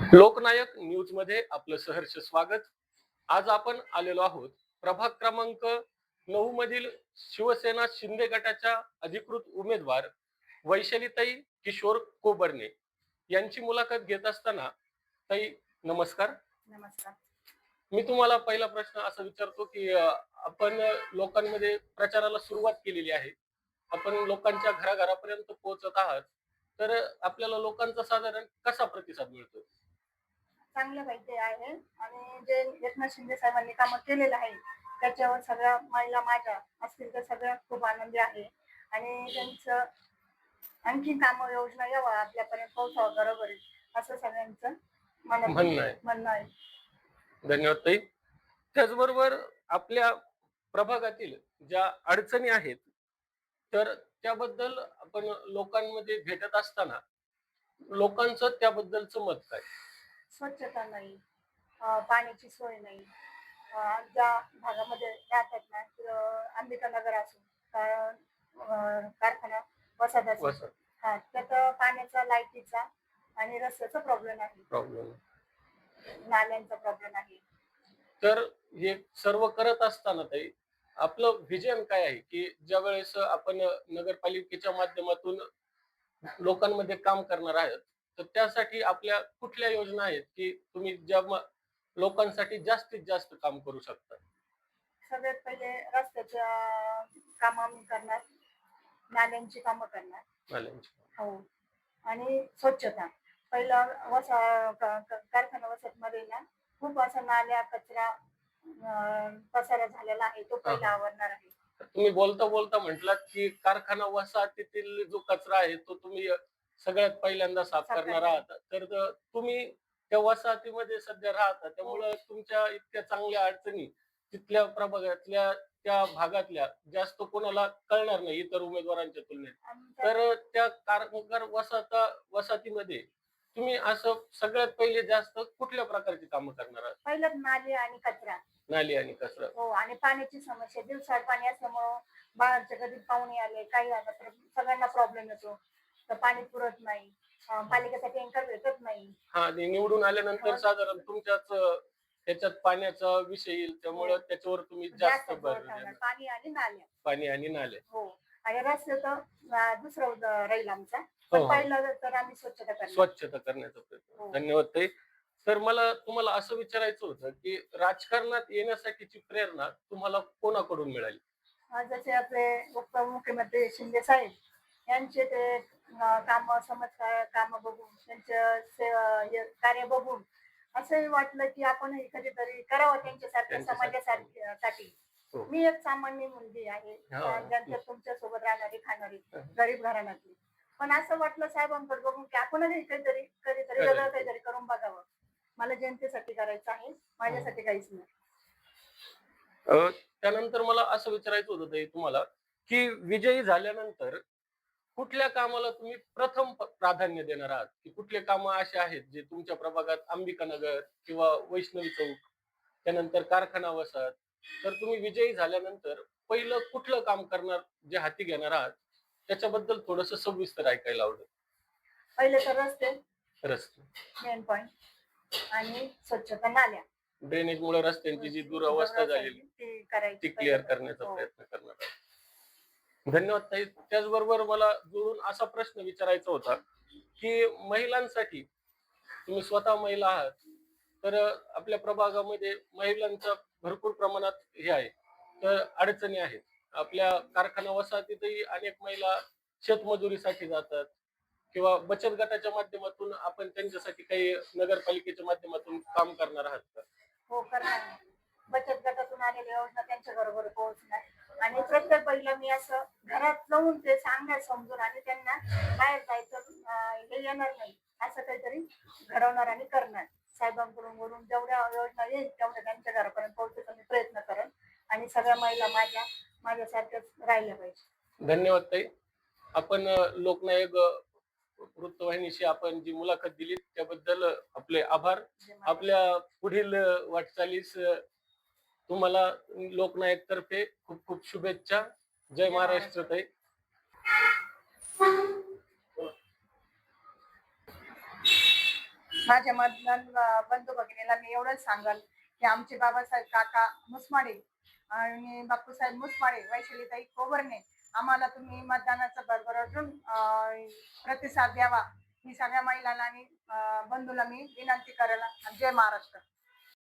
लोकनायक न्यूजमध्ये आपलं सहर्ष स्वागत. आज आपण आलेलो आहोत प्रभाग क्रमांक नऊ मधील शिवसेना शिंदे गटाच्या अधिकृत उमेदवार वैशालीताई किशोर कोबर्णे यांची मुलाखत घेत असताना ताई नमस्कार. नमस्कार. मी तुम्हाला पहिला प्रश्न असा विचारतो की अं, आपण लोकांमध्ये प्रचाराला सुरुवात केलेली आहे. आपण लोकांच्या घराघरापर्यंत पोहोचत आहात. तर आपल्याला लोकांचा साधारण कसा प्रतिसाद मिळतो चांगलं माहिती आहे. आणि जे एकनाथ शिंदे साहेबांनी कामं केलेलं आहे त्याच्यावर सगळ्या महिला माझ्या असतील तर सगळ्या खूप आनंदी आहे. आणि त्यांचं आणखी कामं योजना यावं आपल्यापर्यंत पोहोचावं घरोघरी असं सगळ्यांचं मनात म्हणणं आहे. म्हणणं आहे. धन्यवाद ताई. त्याचबरोबर आपल्या प्रभागातील ज्या अडचणी आहेत तर त्याबद्दल आपण लोकांमध्ये भेटत असताना लोकांचं त्याबद्दलचं मत काय? स्वच्छता नाही पाण्याची सोय नाही. ज्या भागामध्ये राहतात ना तिथं अंबिका नगर असून कारखाना वसाहत असून. हा त्यात पाण्याचा लाईटीचा आणि रस्त्याचा प्रॉब्लेम आहे. प्रॉब्लेम नाल्यांचा प्रॉब्लेम आहे. तर हे सर्व करत असताना ताई आपलं व्हिजन काय आहे? की ज्या वेळेस आपण नगरपालिकेच्या माध्यमातून लोकांमध्ये काम करणार आहात तर त्यासाठी आपल्या कुठल्या योजना आहेत की तुम्ही ज्या लोकांसाठी जास्तीत जास्त काम करू शकता? सगळ्यात पहिले रस्त्याच्या कामं आम्ही करणार नाल्यांची कामं करणार. हो. आणि स्वच्छता. पहिला वसा कारखाना वसत मध्ये ना खूप असा नाल्या कचरा पसारा झालेला आहे तो पहिला. आवरणार आहे. तुम्ही बोलता बोलता म्हटलात की कारखाना वसाहतीतील जो कचरा आहे तो तुम्ही सगळ्यात पहिल्यांदा साफ करणार. आहात. तर तुम्ही त्या वसाहतीमध्ये सध्या राहता त्यामुळं तुमच्या इतक्या चांगल्या अडचणी तिथल्या प्रभागातल्या त्या भागातल्या जास्त कोणाला कळणार नाही इतर उमेदवारांच्या तुलनेत. तर त्या कामगार वसाहता वसाहतीमध्ये तुम्ही असं सगळ्यात पहिले जास्त कुठल्या प्रकारची कामं करणार आहात? पहिलं नाले आणि कचरा. नाली आणि कचरा. हो आणि पाण्याची समस्या. दिवसाआड पाणी असल्यामुळं बाहेरच्या कधी पाहुणे आले काही आलं तर सगळ्यांना प्रॉब्लेम येतो. तर पाणी पुरत नाही. अं, पालिकेचा टँकर भेटत नाही. हा आणि निवडून आल्यानंतर हो. साधारण तुमच्याच अं, त्याच्यात पाण्याचा विषय येईल त्यामुळे हो. त्याच्यावर तुम्ही जास्त. पाणी आणि नाल्या. पाणी आणि नाले हो. आणि रस्ते तर अं, दुसरं उद- राहील आमचा. हो, पण हो. पहिलं तर आम्ही स्वच्छता करणार. स्वच्छता करण्याचा प्रयत्न. हो. धन्यवाद ताई. तर मला तुम्हाला असं विचारायचं होतं की राजकारणात येण्यासाठीची प्रेरणा तुम्हाला कोणाकडून मिळाली? अं, जसे आपले उपमुख्यमंत्री शिंदे साहेब यांचे ते काम समाज काम बघून त्यांचं कार्य बघून असंही वाटलं की आपण कधीतरी करावं त्यांच्यासारखं त्यांच्यासारखं. समाजासाठी हो. मी एक सामान्य मुलगी आहे. ज्यांच्या तुमच्यासोबत राहणारी खाणारी. गरीब घराण्यातली पण असं वाटलं साहेबांकडे बघून की आपणही काहीतरी कधीतरी. वेगळं काहीतरी करून बघावं मला जनतेसाठी करायचं आहे माझ्यासाठी काहीच नाही त्यानंतर मला असं विचारायचं होतं तुम्हाला की विजयी झाल्यानंतर कुठल्या कामाला तुम्ही प्रथम प्राधान्य देणार आहात? की कुठले कामं असे आहेत जे तुमच्या प्रभागात अंबिका नगर किंवा वैष्णवी चौक त्यानंतर कारखाना वसाहत तर तुम्ही विजयी झाल्यानंतर पहिलं कुठलं काम करणार जे हाती घेणार आहात त्याच्याबद्दल थोडस सविस्तर ऐकायला आवडेल. पहिले तर रस्ते. रस्ते. मेन पॉइंट आणि स्वच्छता नाल्या. ड्रेनेज मुळे रस्त्यांची जी दुरावस्था झालेली ती करायची ती क्लिअर करण्याचा हो. प्रयत्न करणार आहे धन्यवाद ताई. त्याचबरोबर मला जोडून असा प्रश्न विचारायचा होता की महिलांसाठी तुम्ही स्वतः महिला आहात तर आपल्या प्रभागामध्ये महिलांचा भरपूर प्रमाणात हे आहे. तर अडचणी आहेत. आपल्या कारखाना वसाहतीतही अनेक महिला शेतमजुरीसाठी जातात किंवा बचत गटाच्या माध्यमातून आपण त्यांच्यासाठी काही नगरपालिकेच्या माध्यमातून काम करणार आहात का? हो करणार बचत गटातून आलेल्या योजना त्यांच्या बरोबर पोहोचणार आणि प्रत्येक पहिलं मी असं घरात जाऊन ते सांगणार समजून आणि त्यांना बाहेर जायचं हे येणार नाही. असं काहीतरी घडवणार आणि करणार. साहेबांकडून बोलून जेवढ्या योजना येईल तेवढ्या त्यांच्या घरापर्यंत पोहोचायचा मी प्रयत्न करेन आणि सगळ्या महिला माझ्या माझ्यासारख्याच राहिल्या पाहिजे. धन्यवाद ताई. आपण लोकनायक वृत्तवाहिनीशी आपण जी मुलाखत दिली त्याबद्दल आपले आभार. आपल्या पुढील वाटचालीस तुम्हाला लोकनायक तर्फे खूप खूप शुभेच्छा. जय महाराष्ट्र ताई. माझ्या मतदान बंधू भगिनीला मी एवढंच सांगल की आमचे बाबासाहेब काका मुसमाडे आणि बापूसाहेब मुसमाडे वैशालीताई कोबरणे आम्हाला तुम्ही मतदानाचा भरभराटून अं, प्रतिसाद द्यावा. ही सगळ्या महिलांना आणि बंधूला मी विनंती करायला जय महाराष्ट्र.